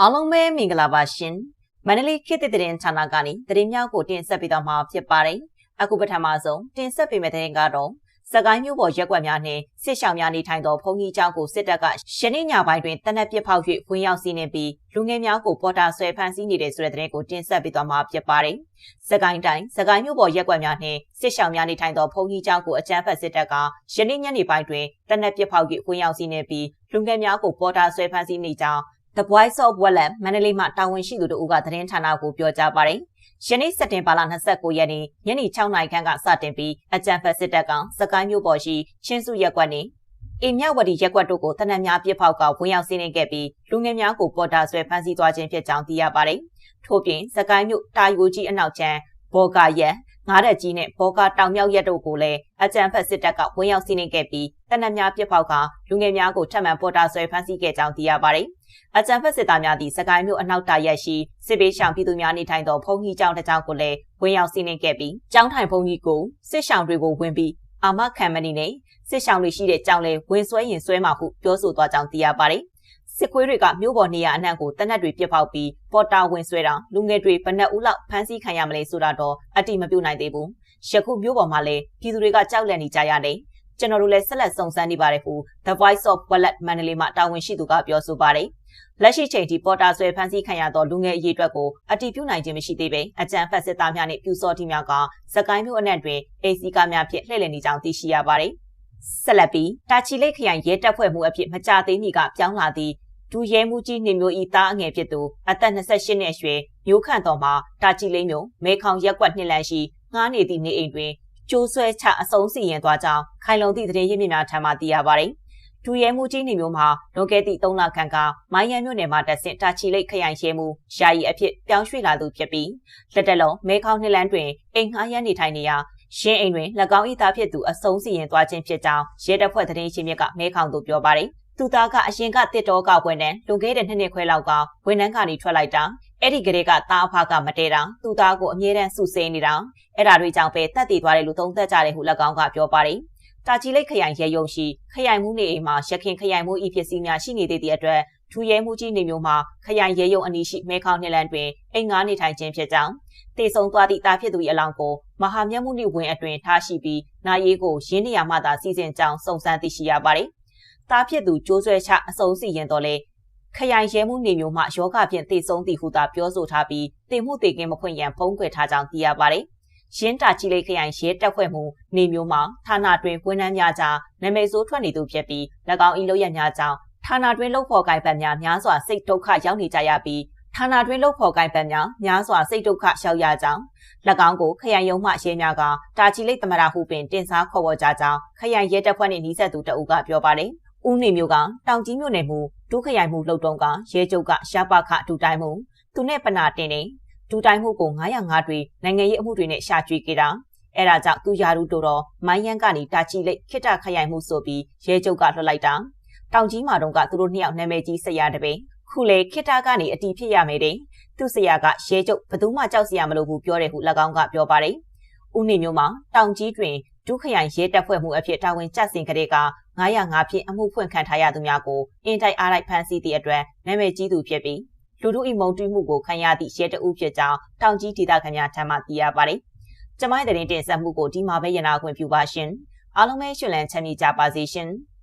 အားလုံးပဲမင်္ဂလာပါရှင်မန္တလေးခေတ်သစ်သတင်းဌာနကနေသတင်းများကိုတင်ဆက်ပေးသွားမှာဖြစ်ပါတယ်အခုပထမဆုံးတင်ဆက်ပေးမယ့်သတင်းကတော့စကိုင်းမြို့ပေါ်ရက်ွက်များနှင့်စစ်ဆောင်များနေထိုင်သောဘုံကြီးကျောင်းကိုစစ်တပ်ကရှနေ့ညပိုင်းတွင်တနက်ပစ်ဖောက်၍ဝင်ရောက်စီးနှင်ပြီးလူငယ်များကိုပေါ်တာဆွဲဖမ်းဆီးနေတဲ့ဆိုတဲ့သတင်းကိုတင်ဆက်ပေးသွားမှာဖြစ်ပါတယ်။စကိုင်းတိုင်းစကိုင်းမြို့ပေါ်ရက်ွက်များနှင့်စစ်ဆောင်များနေထိုင်သောဘုံကြီးကျောင်းကိုအကြမ်းဖက်စစ်တပ်ကရှနေ့ညနေပိုင်းတွင်တနက်ပစ်ဖောက်၍ဝင်ရောက်စီးနှင်ပြီးလူငယ်များကိုပေါ်တာဆွဲဖမ်းဆီးနေကြောင်း The Voice of Wetland မန္တလေးမှတာဝန်ရှိသူတို့ကသတင်းဌာနကိုပြောကြားပါတယ်။ယနေ့စက်တင်ဘာလ29ရက်နေ့ညနေ6နာရီခန့်ကစတင်ပြီးအကြံဖက်စစ်တပ်ကစကိုင်းမြို့ပေါ်ရှိချင်းစုရက်ကွက်နေအိမ်မြဝတီရက်ကွက်တို့ကိုတနက်များပြစ်ဖောက်ကဝင်ရောက်စီးနင်းခဲ့ပြီးလူငယ်များကိုပေါ်တာဆွဲဖမ်းဆီးသွားခြင်းဖြစ်ကြောင်းသိရပါတယ်။ထို့ပြင်စကိုင်းမြို့တာယိုကြီးအနောက်ချမ်းဘော်ကာရက်ငါးရက်ကြီးနဲ့ဘောကာတောင်မြောက်ရက်တို့ကိုလည်းအကြံဖက်စစ်တပ်ကဝင်ရောက်စီးနင်းခဲ့ပြီးတနက်များပြစ်ဖောက်ကလူငယ်များကိုထပ်မံပေါ်တာဆွဲဖမ်းဆီးခဲ့ကြောင်းသိရပါတယ်။ အကြံဖက်စစ်သားများသည့်စကိုင်းမြို့အနောက်တာရက်ရှိစစ်ပေးရှောင်ပြည်သူများနေထိုင်သောဘုံကြီးကျောင်းတစ်ကျောင်းကိုလည်းဝင်ရောက်စီးနင်းခဲ့ပြီးကျောင်းထိုင်ဘုံကြီးကိုစစ်ရှောင်တွေကိုဝင်ပြီးအာမခံမဏီနဲ့စစ်ရှောင်တွေရှိတဲ့ကျောင်းလဲဝင်ဆွဲရင်ဆွဲမှာဟုပြောဆိုသွားကြောင်းသိရပါတယ်စစ်ခွေးတွေကမြို့ပေါ်နေရာအနှံ့ကိုတနက်တွေပြစ်ပေါက်ပြီးပေါ်တာဝင်ဆွဲတာလူငယ်တွေဘဏ္ဍဦးလောက်ဖမ်းဆီးခံရမလဲဆိုတာတော့အတိမပြုတ်နိုင်သေးဘူး။ယခုမြို့ပေါ်မှာလည်းပြည်သူတွေကကြောက်လန့်နေကြရတယ်။ကျွန်တော်တို့လည်းဆက်လက်စုံစမ်းနေပါတယ်ဟု The Voice of Wallet မန္တလေးမှာတာဝန်ရှိသူကပြောဆိုပါတယ်။ လက်ရှိချိန်ထိပေါ်တာဆွဲဖမ်းဆီးခံရသောလူငယ်အရေးအတွက်ကိုအတိပြုနိုင်ခြင်းမရှိသေးပေအကြံဖက်စစ်သားများနှင့်ပြူစောတိများကစကိုင်းမြို့အနှံ့တွင်အေစီကားများဖြင့်လှည့်လည်နေကြောင်းသိရှိရပါတယ်။ဆက်လက်ပြီးတာချီလိတ်ခရိုင်ရဲတပ်ဖွဲ့မှုအဖြစ်မကြသေးမီကပြောင်းလာသည့်ဒူရဲမှုကြီးနေမျိုးဤသားအငယ်ဖြစ်သူအသက်28နှစ်အရွယ်မျိုးခန့်တော်မှာတာချီလိတ်မြို့မဲခေါင်ရက်ကွက်နှစ်လမ်းရှိငှားနေသည့်နေအိမ်တွင်ကျိုးဆွဲချအစုံစီရင်သွားကြောင်းခိုင်လုံသည့်သတင်းရင်းမြစ်များထံမှသိရပါတယ်။ ဒူရဲမှုကြီးနေမျိုးမှာလွန်ခဲ့သည့်3လခန့်ကမိုင်းရန်မြို့နယ်မှာတက်ဆင့်တာချီလိတ်ခရိုင်ရဲမှုယာယီအဖြစ်ပြောင်းရွှေ့လာသူဖြစ်ပြီးလက်တက်လုံးမဲခေါင်နှစ်လမ်းတွင်အိမ်ငှားရန်နေထိုင်နေရာရှင်းအိမ်တွင်၎င်း၏သားဖြစ်သူအစုံစီရင်သွားခြင်းဖြစ်ကြောင်းရဲတပ်ဖွဲ့သတင်းရှင်မြစ်ကမဲခေါင်သို့ပြောပါတယ်။သူသားကအရင်ကတစ်တော်ကပွဲနဲ့လွန်ခဲ့တဲ့နှစ်နှစ်ခွဲလောက်ကဝန်ထမ်းကနေထွက်လိုက်တာအဲ့ဒီကလေးကသားအဖကမတဲတာသူသားကိုအမြဲတမ်းစုစည်းနေတာအဲ့ဒါတွေကြောင့်ပဲတက်တည်သွားတယ်လို့သုံးသပ်ကြတယ်ဟု၎င်းကပြောပါတယ် တာချီလိတ်ခရိုင်ရဲယုံရှိခရိုင်မှုနေအိမ်မှာရခင်ခရိုင်မှုဤဖြစ်စီများရှိနေသေးသည့်အတွက်ထူရဲမှုကြီးနေမျိုးမှာခရိုင်ရဲယုံအနီးရှိမဲခေါင်နှစ်လန်းတွင်အိမ်ငါးနေထိုင်ခြင်းဖြစ်ကြောင်းတည်ဆုံသွားသည့်တာဖြစ်သူ၏အလောင်းကိုမဟာမြတ်မှုနိဝင်အတွင်ထားရှိပြီးနာရီကိုရင်းနေရမှသာစီစဉ်ကြောင်းစုံစမ်းသိရှိရပါတယ်။တာဖြစ်သူကျိုးဆွဲချအစုံစီရင်တော်လဲခရိုင်ရဲမှုနေမျိုးမှယောဂဖြင့်တည်ဆုံသည့်ဟုသာပြောဆိုထားပြီးတင်မှုတေကင်းမခွင့်ရန်ဖုံးကွယ်ထားကြောင်းသိရပါတယ်။ ရင်းတာချီလိတ်ခရိုင်ရဲတပ်ဖွဲ့မှုနေမျိုးမှာဌာနတွင်ဝန်ထမ်းများကြားနာမည်ဆိုးထွက်နေသူဖြစ်ပြီး၎င်း၏လုပ်ရများကြောင်းဌာနတွင်လှုပ်ဖော်ကိုင်ပတ်များများစွာစိတ်ဒုက္ခရောက်နေကြရပြီးဌာနတွင်လှုပ်ဖော်ကိုင်ပတ်များများစွာစိတ်ဒုက္ခရောက်ရကြောင်း၎င်းကိုခရိုင်ရုံးမှရဲများကတာချီလိတ်သမရဟုပင်တင်စားခေါ်ဝေါ်ကြကြောင်းခရိုင်ရဲတပ်ဖွဲ့နှင့်နှီးဆက်သူတအုပ်ကပြောပါတယ်။ဦးနေမျိုးကတောင်ကြီးမြို့နယ်မှုဒုခရိုင်မှုလှုပ်တုံးကရဲချုပ်ကရှားပါခဒူတိုင်းမှုသူနဲ့ပနာတင်နေ ဒူတိုင်းမှုကို905တွေနိုင်ငံရေးအမှုတွေနဲ့ရှာကြွေခဲ့တာအဲဒါကြောင့်သူယာရုတို့တော့မိုင်းရန်ကနေတာချီလိတ်ခိတခရိုင်မှုဆိုပြီးရဲချုပ်ကလွှတ်လိုက်တာတောင်ကြီးမာတုံးကသူတို့နှစ်ယောက်နာမည်ကြီးဆက်ရတဲ့ပင်ခုလေခိတကနေအတီးဖြစ်ရမယ်တဲ့သူ့ဆရာကရဲချုပ်ဘသူမှကြောက်စရာမလိုဘူးပြောတယ်ဟု၎င်းကပြောပါတယ်ဦးနေမျိုးမှာတောင်ကြီးတွင်ဒုခရိုင်ရဲတပ်ဖွဲ့မှုအဖြစ်တာဝန်ကျဆင်ကလေးက905ဖြင့်အမှုဖွင့်ခံထားရသူများကိုအင်တိုက်အားလိုက်ဖမ်းဆီးသည့်အတွက်နာမည်ကြီးသူဖြစ်ပြီး လူတို့၏မုံတီးမှုကိုခံရသည့်ရဲတအုပ်ဖြစ်ကြောင်းတောင်ကြီးဒေသခံများထံမှသိရပါတယ်။ကျမိုင်းတဲ့တင်ဆက်မှုကိုဒီမှာပဲရနာခွင့်ပြုပါရှင်။အားလုံးပဲရှင်လန်းချမ်းမြေကြပါစေရှင်။